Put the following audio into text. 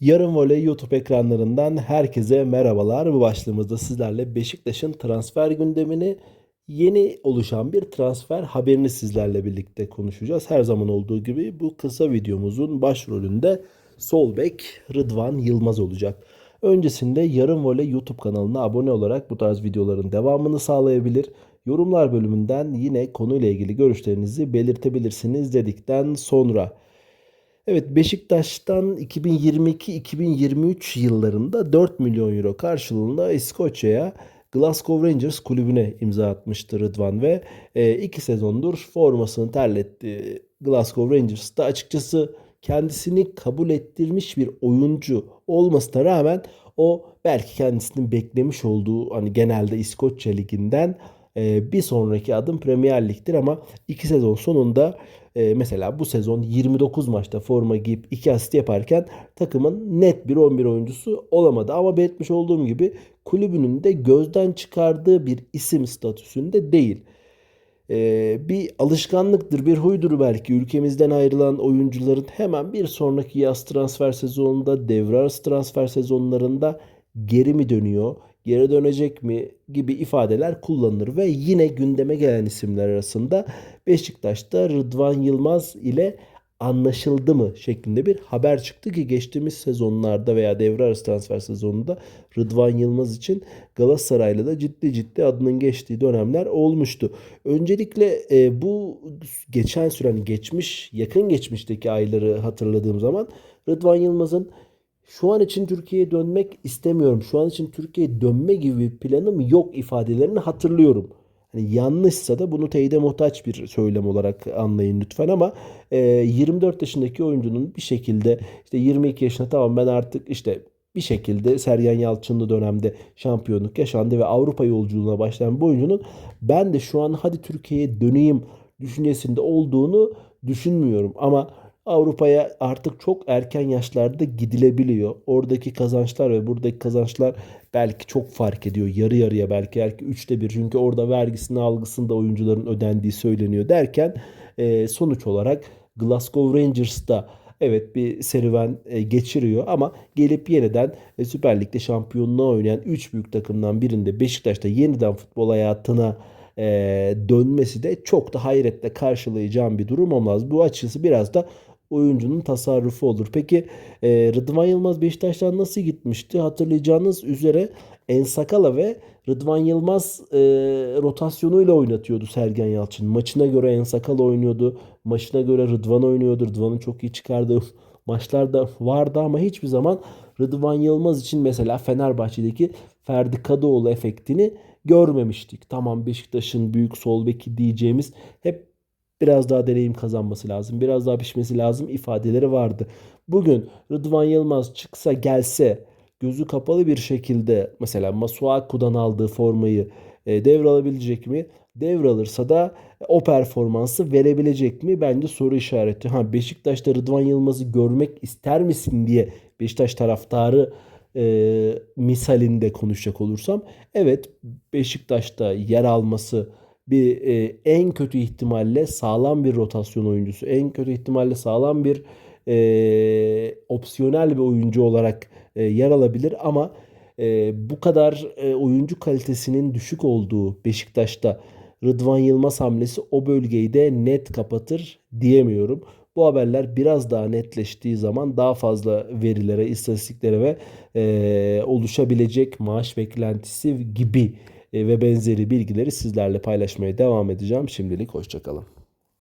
Yarın Voley YouTube ekranlarından herkese merhabalar. Bu başlığımızda sizlerle Beşiktaş'ın transfer gündemini yeni oluşan bir transfer haberini sizlerle birlikte konuşacağız. Her zaman olduğu gibi bu kısa videomuzun başrolünde sol bek Rıdvan Yılmaz olacak. Öncesinde Yarın Voley YouTube kanalına abone olarak bu tarz videoların devamını sağlayabilir. Yorumlar bölümünden yine konuyla ilgili görüşlerinizi belirtebilirsiniz dedikten sonra Evet Beşiktaş'tan 2022-2023 yıllarında 4 milyon euro karşılığında İskoçya'ya Glasgow Rangers kulübüne imza atmıştı Rıdvan ve 2 sezondur formasını terletti. Glasgow Rangers'ta açıkçası kendisini kabul ettirmiş bir oyuncu olmasına rağmen o belki kendisinin beklemiş olduğu hani genelde İskoçya liginden e, bir sonraki adım Premier Lig'dir ama 2 sezon sonunda e, mesela bu sezon 29 maçta forma giyip 2 asist yaparken takımın net bir 11 oyuncusu olamadı. Ama belirtmiş olduğum gibi kulübünün de gözden çıkardığı bir isim statüsünde değil. E, bir alışkanlıktır, bir huydur belki ülkemizden ayrılan oyuncuların hemen bir sonraki yaz transfer sezonunda, devre arası transfer sezonlarında geri mi dönüyor? Geri dönecek mi gibi ifadeler kullanılır ve yine gündeme gelen isimler arasında Beşiktaş'ta Rıdvan Yılmaz ile anlaşıldı mı şeklinde bir haber çıktı ki geçtiğimiz sezonlarda veya devre arası transfer sezonunda Rıdvan Yılmaz için Galatasaray'la da ciddi ciddi adının geçtiği dönemler olmuştu. Öncelikle e, bu geçen süren geçmiş yakın geçmişteki ayları hatırladığım zaman Rıdvan Yılmaz'ın şu an için Türkiye'ye dönmek istemiyorum. Şu an için Türkiye'ye dönme gibi bir planım yok ifadelerini hatırlıyorum. Hani yanlışsa da bunu teyide muhtaç bir söylem olarak anlayın lütfen ama e, 24 yaşındaki oyuncunun bir şekilde işte 22 yaşına tamam ben artık işte bir şekilde Sergen Yalçınlı dönemde şampiyonluk yaşandı ve Avrupa yolculuğuna başlayan bu oyuncunun ben de şu an hadi Türkiye'ye döneyim düşüncesinde olduğunu düşünmüyorum. Ama Avrupa'ya artık çok erken yaşlarda gidilebiliyor. Oradaki kazançlar ve buradaki kazançlar belki çok fark ediyor. Yarı yarıya belki belki üçte bir. Çünkü orada vergisini algısında oyuncuların ödendiği söyleniyor derken e, sonuç olarak Glasgow Rangers'ta evet bir serüven e, geçiriyor ama gelip yeniden e, Süper Lig'de şampiyonluğa oynayan 3 büyük takımdan birinde Beşiktaş'ta yeniden futbol hayatına dönmesi de çok da hayretle karşılayacağım bir durum olmaz. Bu açısı biraz da oyuncunun tasarrufu olur. Peki e, Rıdvan Yılmaz Beşiktaş'tan nasıl gitmişti? Hatırlayacağınız üzere Ensakala ve Rıdvan Yılmaz e, rotasyonuyla oynatıyordu Sergen Yalçın. Maçına göre Ensakala oynuyordu. Maçına göre Rıdvan oynuyordu. Rıdvan'ın çok iyi çıkardığı maçlar da vardı ama hiçbir zaman Rıdvan Yılmaz için mesela Fenerbahçe'deki Ferdi Kadıoğlu efektini görmemiştik. Tamam Beşiktaş'ın büyük sol beki diyeceğimiz hep biraz daha deneyim kazanması lazım. Biraz daha pişmesi lazım ifadeleri vardı. Bugün Rıdvan Yılmaz çıksa gelse gözü kapalı bir şekilde mesela Masuaku'dan aldığı formayı e, devralabilecek mi? Devralırsa da o performansı verebilecek mi? Bence soru işareti. Ha Beşiktaş'ta Rıdvan Yılmaz'ı görmek ister misin diye Beşiktaş taraftarı e, misalinde konuşacak olursam evet Beşiktaş'ta yer alması bir e, en kötü ihtimalle sağlam bir rotasyon oyuncusu, en kötü ihtimalle sağlam bir e, opsiyonel bir oyuncu olarak e, yer alabilir ama e, bu kadar e, oyuncu kalitesinin düşük olduğu Beşiktaş'ta Rıdvan Yılmaz hamlesi o bölgeyi de net kapatır diyemiyorum. Bu haberler biraz daha netleştiği zaman daha fazla verilere, istatistiklere ve e, oluşabilecek maaş beklentisi gibi ve benzeri bilgileri sizlerle paylaşmaya devam edeceğim. Şimdilik hoşçakalın.